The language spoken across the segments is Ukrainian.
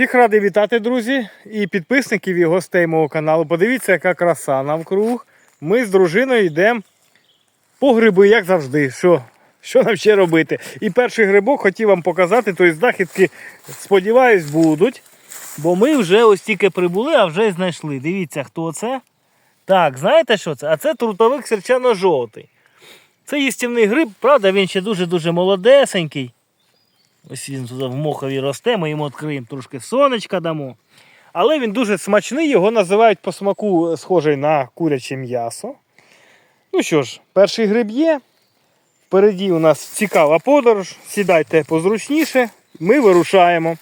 Всіх радий вітати, друзі, і підписників і гостей мого каналу. Подивіться, яка краса навкруг. Ми з дружиною йдемо по гриби, як завжди. Що, що нам ще робити? І перший грибок хотів вам показати, тобто знахідки, сподіваюсь, будуть. Бо ми вже ось тільки прибули, а вже знайшли. Дивіться, хто це. Так, знаєте що це? А це трутовик серчано-жовтий. Це їстівний гриб, правда, він ще дуже-дуже молодесенький. Ось він туди в мохові росте, ми йому відкриємо трошки сонечка дамо. Але він дуже смачний, його називають по смаку схожий на куряче м'ясо. Ну що ж, перший гриб є. Впереді у нас цікава подорож. Сідайте позручніше, ми вирушаємо.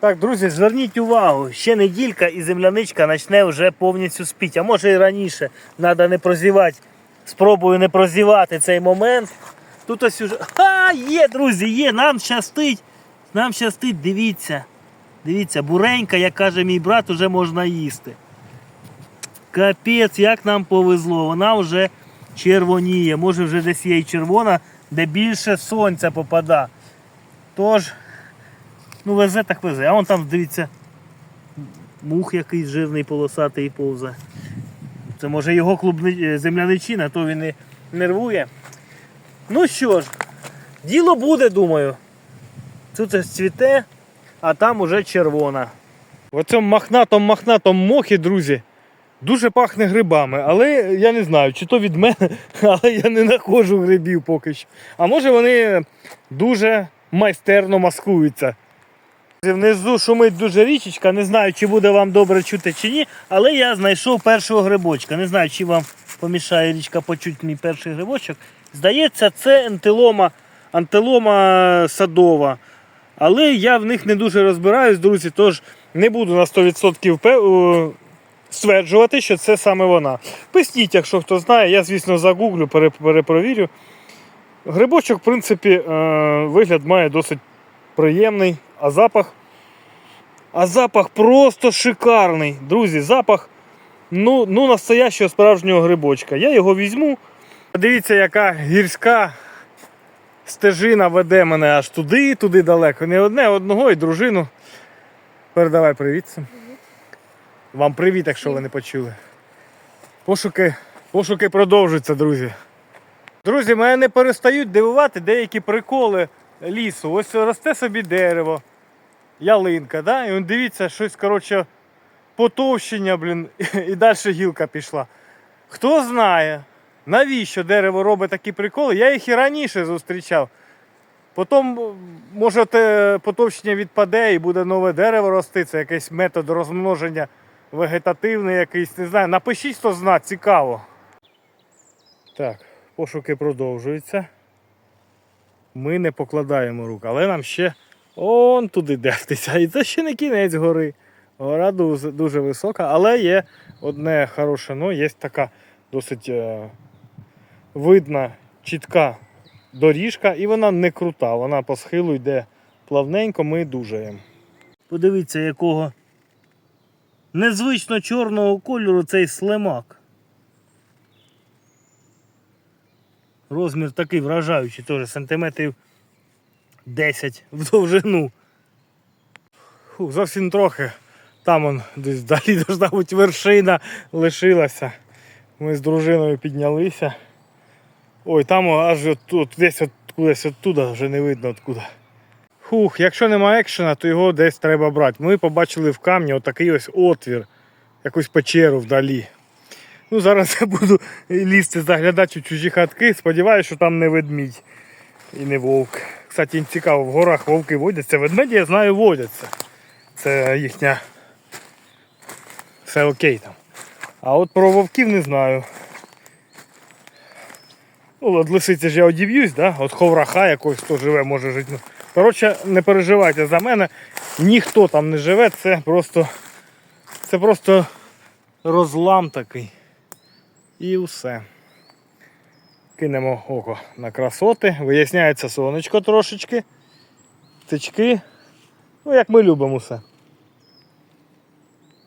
Так, друзі, зверніть увагу, ще неділька і земляничка почне вже повністю спіти. А може і раніше. Треба не прозівати. Спробую не прозівати цей момент. Тут ось уже. А, є, друзі, є, нам щастить. Нам щастить, дивіться. Дивіться, буренька, як каже мій брат, вже можна їсти. Капець, як нам повезло. Вона вже червоніє. Може вже десь є і червона, де більше сонця попада. Тож, ну везе так везе. А вон там, дивіться, мух якийсь жирний полосатий повзе. Це може його клубни... е, земляничина, то він і нервує. Ну що ж, діло буде, думаю. Тут ось цвіте, а там уже червона. В цьому махнатому мохі, друзі, дуже пахне грибами. Але я не знаю, чи то від мене, але я не знаходжу грибів поки що. А може вони дуже майстерно маскуються. Внизу шумить дуже річечка, не знаю, чи буде вам добре чути чи ні, але я знайшов першого грибочка. Не знаю, чи вам помішає річка почути мій перший грибочок. Здається, це антилома, антилома садова. Але я в них не дуже розбираюсь, друзі, тож Не буду на 100% е, стверджувати, що це саме вона. Писніть, якщо хто знає, я, звісно, загуглю, перепровірю. Грибочок, в принципі, е, вигляд має досить приємний, а запах. А запах просто шикарний. Друзі, запах ну, ну настоящого справжнього грибочка. Я його візьму. Дивіться, яка гірська стежина веде мене аж туди, туди далеко. Не одне, одного і дружину. Передавай привіт. всім. Вам привіт, якщо ви не почули. Пошуки, пошуки продовжуються, друзі. Друзі, мене не перестають дивувати деякі приколи лісу. Ось росте собі дерево, ялинка, да? і дивіться, щось, коротше, потовщення, блін, і далі гілка пішла. Хто знає, навіщо дерево робить такі приколи? Я їх і раніше зустрічав. Потім, може, потовщення відпаде і буде нове дерево рости. Це якийсь метод розмноження вегетативний якийсь, не знаю. Напишіть, хто зна, цікаво. Так, пошуки продовжуються. Ми не покладаємо рук, але нам ще он туди дертися. І це ще не кінець гори. Гора дуже, дуже висока, але є одне хороше, ну, є така досить е, видна, чітка доріжка, і вона не крута, вона по схилу йде плавненько, ми дужаємо. подивіться, якого незвично чорного кольору цей слимак. Розмір такий вражаючий, теж сантиметрів 10 в довжину. Фу, зовсім трохи. Там он десь далі должна вершина лишилася. Ми з дружиною піднялися. Ой, там аж тут, десь от кудись оттуда, вже не видно откуда. Хух, якщо немає екшена, то його десь треба брати. Ми побачили в камні отакий ось отвір, якусь печеру вдалі. Ну, зараз я буду лізти заглядати у чужі хатки. Сподіваюся, що там не ведмідь і не вовк. Кстати, цікаво, в горах вовки водяться. Ведмеді, я знаю, водяться. Це їхня. Все окей там. А от про вовків не знаю. Ну, от лисиці ж я одів'юсь, да? от ховраха якось хто живе, може жити. Ну, Коротше, не переживайте за мене. Ніхто там не живе, це просто. Це просто розлам такий. І все. Кинемо око на красоти. Виясняється сонечко трошечки. Птички. Ну, як ми любимо все.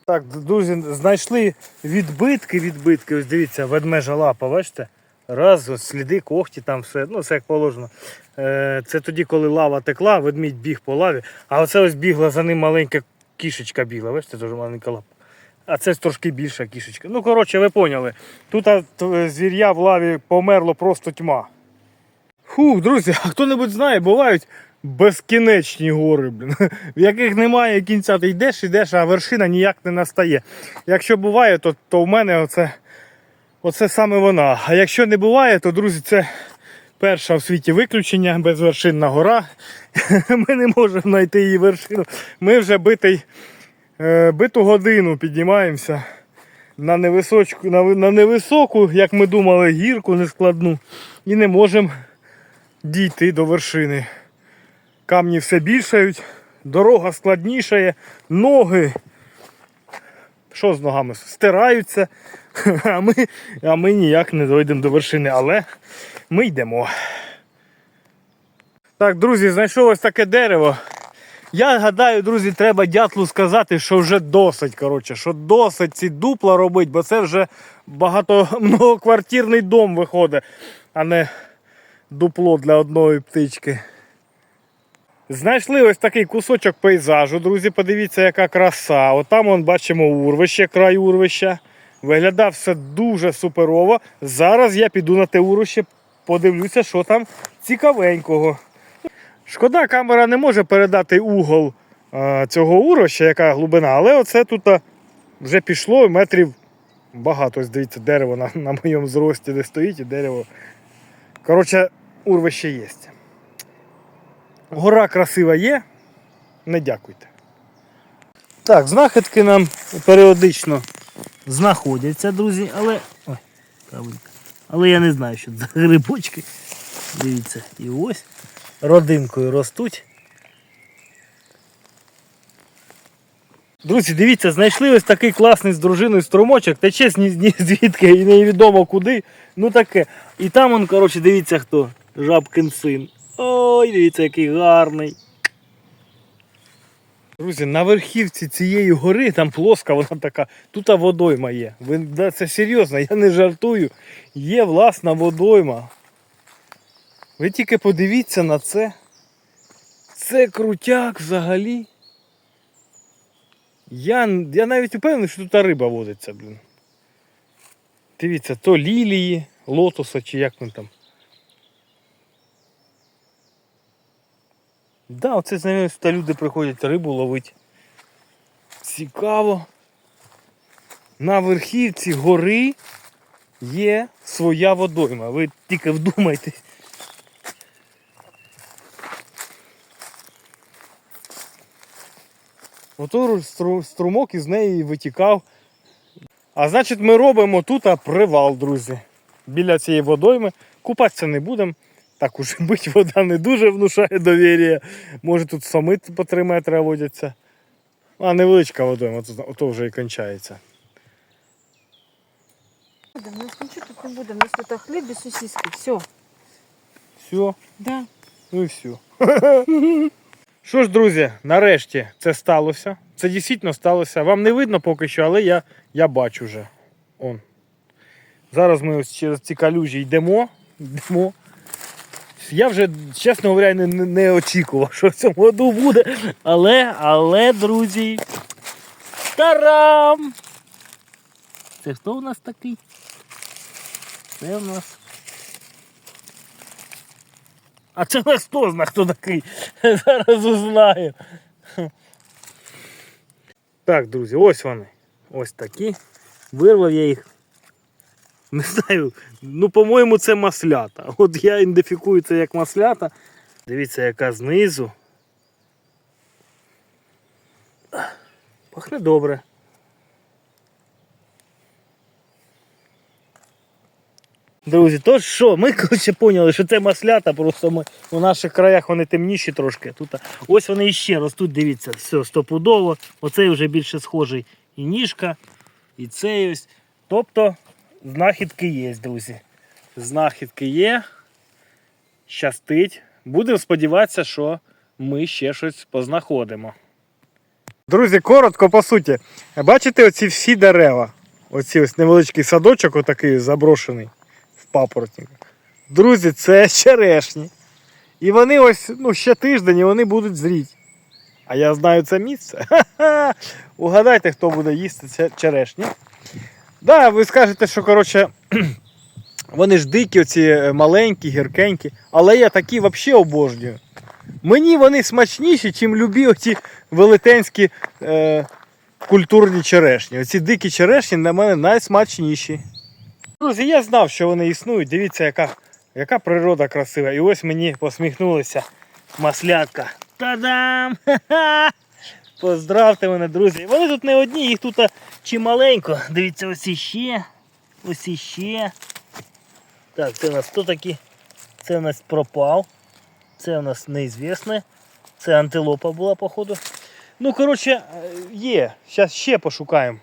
Так, друзі, знайшли відбитки, відбитки. Ось дивіться, ведмежа лапа, бачите? Раз, сліди, когті, там все, ну все як положено. Е, це тоді, коли лава текла, ведмідь біг по лаві, а оце ось бігла за ним маленька кішечка бігла, бачите, дуже маленька лапа. А це трошки більша кішечка. Ну, коротше, ви поняли. Тут а, звір'я в лаві померло просто тьма. Фух, друзі, а хто-небудь знає, бувають безкінечні гори, блін, в яких немає кінця. Ти йдеш, йдеш, а вершина ніяк не настає. Якщо буває, то, то в мене оце, оце саме вона. А якщо не буває, то, друзі, це перша в світі виключення, безвершинна гора. Ми не можемо знайти її вершину. Ми вже битий, е, биту годину піднімаємося на невисочку, на, на невисоку, як ми думали, гірку нескладну. І не можемо дійти до вершини. Камні все більшають, дорога складнішає, ноги. Що з ногами? Стираються, а ми, а ми ніяк не дойдемо до вершини, але ми йдемо. Так, друзі, знайшов ось таке дерево. Я гадаю, друзі, треба дятлу сказати, що вже досить, коротше, що досить ці дупла робити, бо це вже багато многоквартирний дом виходить, а не дупло для одної птички. Знайшли ось такий кусочок пейзажу, друзі. Подивіться, яка краса. Отам вон бачимо урвище, край урвища. Виглядав все дуже суперово. Зараз я піду на те урвище, подивлюся, що там цікавенького. Шкода, камера не може передати угол е, цього урвища, яка глибина, але оце тут вже пішло метрів багато. Ось дивіться, дерево на, на моєму зрості, де стоїть, і дерево. Коротше, урвище є. Гора красива є. Не дякуйте. Так, знахідки нам періодично знаходяться, друзі, але. Ой, правильно. Але я не знаю, що це грибочки. Дивіться, і ось родинкою ростуть. Друзі, дивіться, знайшли ось такий класний з дружиною струмочок, тече ні звідки і невідомо куди. Ну таке. І там он, коротше, дивіться хто. Жабкин син. Ой, дивіться, який гарний. Друзі, на верхівці цієї гори, там плоска, вона така, тут водойма є. Ви, да, це серйозно, я не жартую. Є власна водойма. Ви тільки подивіться на це. Це крутяк взагалі. Я, я навіть впевнений, що тут риба водиться, блін. Дивіться, то лілії, лотоса чи як вони там. Да, оце знаю, сюди люди приходять рибу ловити. Цікаво. На верхівці гори є своя водойма. Ви тільки вдумайтесь. Ото струмок із неї витікав. А значить, ми робимо тут привал, друзі. Біля цієї водойми. Купатися не будемо. Так уже бить, вода не дуже внушає довір'я. Може тут самі по 3 метри водяться. А невеличка водойма, то, ото вже і кончається. у нас нічого тут не буде, у нас тут хліб і сосиски, все. Все, Да. ну і все. Що ж, друзі, нарешті це сталося. Це дійсно сталося. Вам не видно поки що, але я, я бачу вже. Он. Зараз ми ось через ці калюжі йдемо. йдемо. Я вже, чесно говоря, не, не, очікував, що в цьому году буде. Але, але, друзі. Тарам! Це хто у нас такий? Це у нас. А це нас хто знає, хто такий? Зараз узнаю. Так, друзі, ось вони. Ось такі. Вирвав я їх. Не знаю, ну, по-моєму, це маслята. От я ідентифікую це як маслята. Дивіться, яка знизу. Пахне добре. Друзі, то що, ми коротше поняли, що це маслята, просто ми у наших краях вони темніші трошки. Тут ось вони іще ростуть, дивіться, все стопудово. Оцей вже більше схожий і ніжка, і цей ось. Тобто знахідки є, друзі. Знахідки є. Щастить. Будемо сподіватися, що ми ще щось познаходимо. Друзі, коротко по суті. Бачите оці всі дерева? Оці ось невеличкий садочок, отакий заброшений папоротниках. Друзі, це черешні. І вони ось ну, ще тиждень і вони будуть зріти. А я знаю це місце. Ха-ха! Угадайте, хто буде їсти це черешні. Да, ви скажете, що коротше, вони ж дикі, оці е, маленькі, гіркенькі, але я такі взагалі обожнюю. Мені вони смачніші, ніж любі оці велетенські е, культурні черешні. Оці дикі черешні для мене найсмачніші. Друзі, я знав, що вони існують. Дивіться, яка, яка природа красива. І ось мені посміхнулися маслятка. Та-дам! Поздравте мене, друзі. Вони тут не одні, їх тут чималенько. Дивіться, ось іще. Ось іще. Так, це у нас хто такі? Це у нас пропав. Це у нас неізвісне. Це антилопа була, походу. Ну, коротше, е, є. Зараз ще пошукаємо.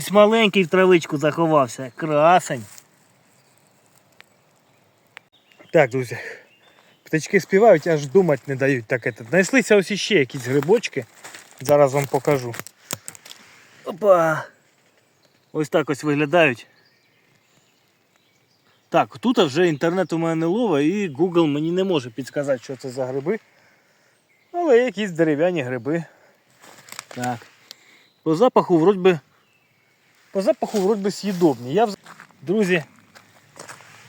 Ось маленький в травичку заховався. Красень. Так, друзі. Птички співають, аж думати не дають так. это. Знайшлися ось іще якісь грибочки. Зараз вам покажу. Опа! Ось так ось виглядають. Так, тут вже інтернет у мене не ловить і Google мені не може підказати, що це за гриби. Але якісь дерев'яні гриби. Так. По запаху вроді би. По запаху вроді би з'їдобні. Я Друзі,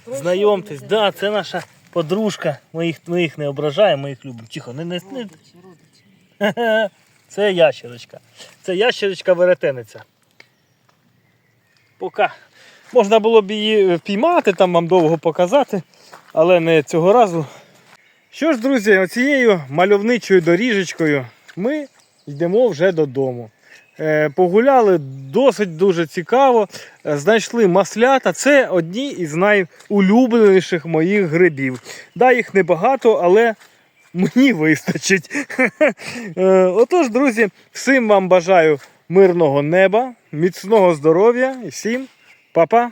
знайомтесь, да, це наша подружка. Ми їх, ми їх не ображаємо, ми їх любимо. Тихо, не, не, не... Це ящерочка. Це ящерочка веретениця. Пока. Можна було б її впіймати, там вам довго показати, але не цього разу. Що ж, друзі, оцією мальовничою доріжечкою ми йдемо вже додому. Е, Погуляли досить дуже цікаво. Е, Знайшли маслята. Це одні із найулюбленіших моїх грибів. Да, їх небагато, але мені вистачить. Е, Отож, друзі, всім вам бажаю мирного неба, міцного здоров'я і всім па-па!